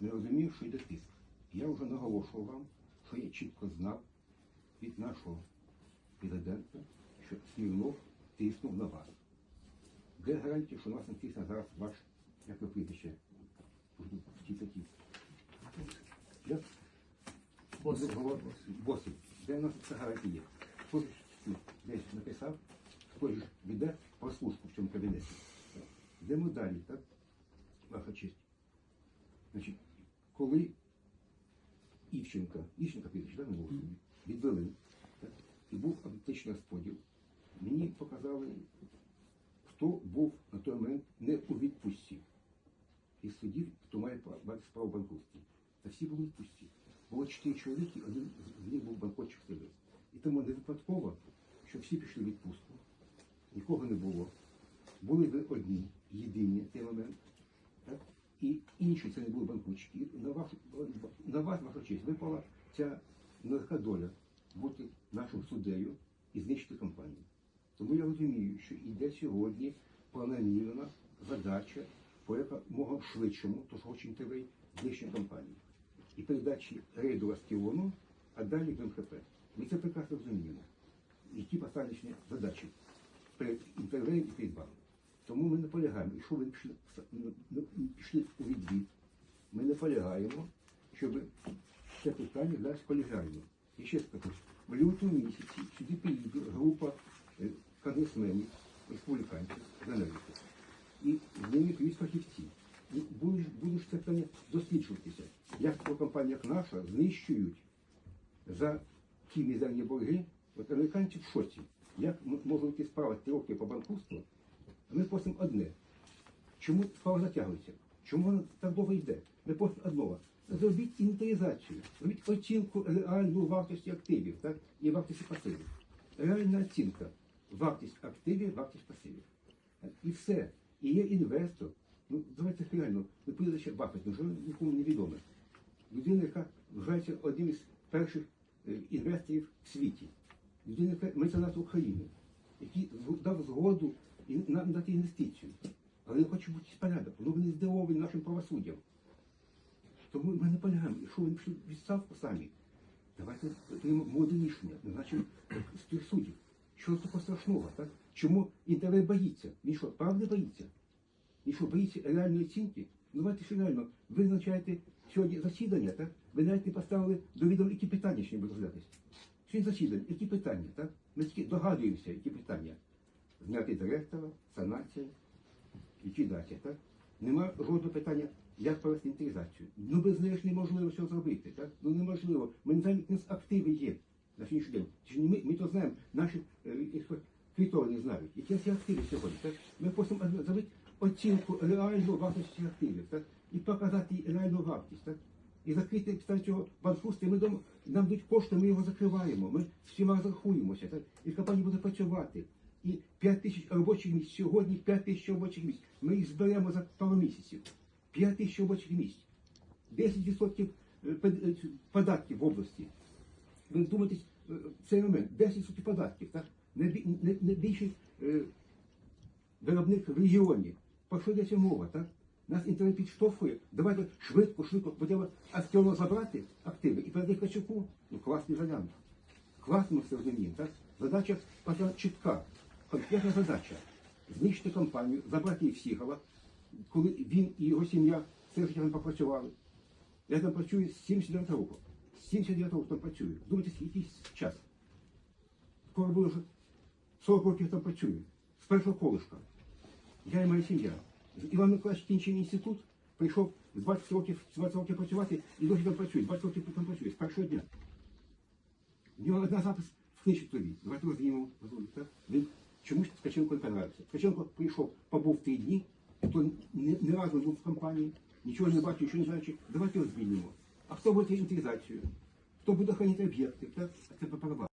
не розумів, що йде тиск. Я вже наголошував вам, що я чітко знав від нашого президента, що Смірнов тиснув на вас. Де гарантія, що на вас не тисне зараз ваш, як ви прізвище? Як? Босий. Босий. Де у нас ця гарантія є? Хто ж десь написав, хто ж веде прослушку в цьому кабінеті? Йдемо далі, так? Ваша честь. Значить, коли Івченка, Івченка так, не було відвели, так, і був аптечний розподіл, мені показали, хто був на той момент не у відпустці. Із судів, хто має справу в. Та всі були в відпустці. Було чотири чоловіки, один з них був банкротчик сидить. І тому не випадково, що всі пішли в відпустку, нікого не було. Були ви одні, єдині в цей момент. Так? І інші це не були банкрутчики. І на вас, на вас, ваша честь, випала ця нелегка доля бути нашим суддею і знищити компанію. Тому я розумію, що йде сьогодні планомірна задача по якомога швидшому, тож очень ТВ, знищення компанії. І передачі рейду Астіону, а далі в МХП. Ми це прекрасно розуміємо. Які поставлені задачі перед інтервеєм і перед вами. Тому ми наполягаємо, якщо ви пішли, пішли у відвід, ми наполягаємо, щоб це питання дасть колегіально. І ще скажу, в лютому місяці сюди приїде група е, конгресменів, республіканців Америки. І з ними приїдуть фахівці. І будуть, це питання досліджуватися, як така компанія, як наша, знищують за ті мізерні борги, от американці в шоці. Як м- може бути справа три роки по банкрутству, ми просимо одне. Чому справа затягується? Чому вона так довго йде? Ми просимо одного. Зробіть інвентаризацію, зробіть оцінку реальної вартості активів так? і вартості пасивів. Реальна оцінка. Вартість активів, вартість пасивів. І все. І є інвестор. Ну, давайте реально, не прізвище Баффет, вже нікому не відоме. Людина, яка вважається одним із перших е, інвесторів в світі. Людина, яка меценат України, який дав згоду на дати інвестицію. Але я хочу бути порядок. Ну вони здивовані нашим правосуддям. Тому ми не полягаємо, якщо ви пішли відставку самі, давайте приймемо молоде рішення, назначимо спір суддів. Що такого страшного, так? Чому інтервет боїться? Він що, правди боїться? І що, боїться реальної оцінки? Ну, давайте що реально, ви назначаєте сьогодні засідання, так? Ви навіть не поставили до відома, які питання ще не будуть розглядатися. Сьогодні засідання, які питання, так? Ми тільки догадуємося, які питання. Зняти директора, санація, які даті, так? Нема жодного питання, як провести інтеграцію. Ну без неї ж неможливо все зробити, так? Ну неможливо. Ми не знаємо, які активи є на сьогоднішній день. Чи ми, ми то знаємо, наші е, кредитори не знають. Які є активи сьогодні, так? Ми просимо зробити оцінку реальної вартості активів, так? І показати реальну вартість, так? І закрити після цього банкрутства, ми дам, нам дають кошти, ми його закриваємо, ми всіма розрахуємося, так? І компанія буде працювати. І 5 тисяч робочих місць сьогодні 5 тисяч робочих місць. Ми їх зберемо за пару місяців. 5 тисяч робочих місць. 10% е, е, податків в області. Ви вдумайтесь, е, цей момент 10% податків, так? Найбільший виробник в регіоні. Про що йдеться мова, так? Нас інтернет підштовхує. Давайте швидко, швидко будемо активно забрати активи і передати Качуку. Ну, класний варіант. Класно все розуміємо, так? Задача чітка, конкретна задача. Знищити компанію, забрати їх Сігала, коли він і його сім'я все життя там попрацювали. Я там працюю з 79 року. З 79 року там працюю. Думайте, якийсь час. Скоро буде вже 40 років там працюю. З першого колишка. Я і моя сім'я. Іван Миколаївич кінчив інститут, прийшов з 20 років, з 20 років працювати і досі там працює. 20 років там працює, з першого дня. В нього одна запис в книжці тобі. Давайте розуміємо. Він чомусь Ткаченко не понравився. Ткаченко прийшов, побув три дні, то не, разу був в компанії, нічого не бачив, нічого не знаючи. Давайте його звільнимо. А хто буде інтеграцію? Хто буде охороняти об'єкти? Це по